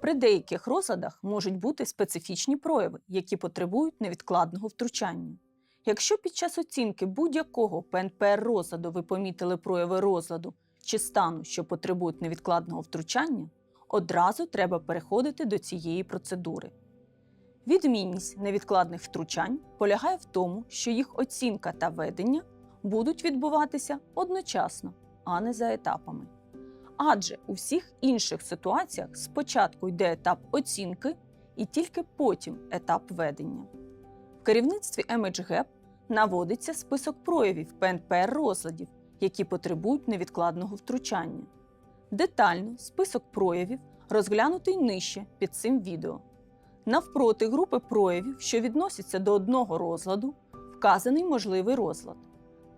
При деяких розладах можуть бути специфічні прояви, які потребують невідкладного втручання. Якщо під час оцінки будь-якого ПНПР розладу ви помітили прояви розладу чи стану, що потребують невідкладного втручання, одразу треба переходити до цієї процедури. Відмінність невідкладних втручань полягає в тому, що їх оцінка та ведення будуть відбуватися одночасно, а не за етапами. Адже у всіх інших ситуаціях спочатку йде етап оцінки і тільки потім етап ведення. В керівництві MHGAP наводиться список проявів ПНПР розладів, які потребують невідкладного втручання. Детально список проявів розглянутий нижче під цим відео. Навпроти групи проявів, що відносяться до одного розладу, вказаний можливий розлад.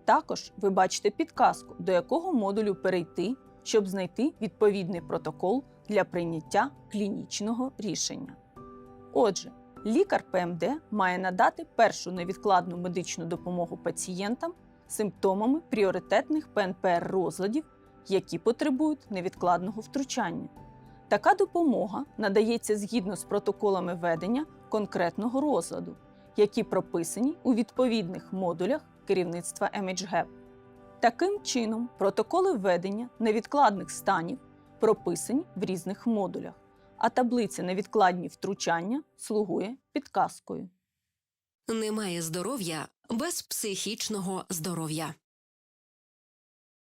Також ви бачите підказку, до якого модулю перейти, щоб знайти відповідний протокол для прийняття клінічного рішення. Отже, лікар ПМД має надати першу невідкладну медичну допомогу пацієнтам симптомами пріоритетних ПНПР розладів, які потребують невідкладного втручання. Така допомога надається згідно з протоколами ведення конкретного розладу, які прописані у відповідних модулях керівництва MHGAP. Таким чином, протоколи ведення невідкладних станів прописані в різних модулях, а таблиця невідкладні втручання слугує підказкою. Немає здоров'я без психічного здоров'я.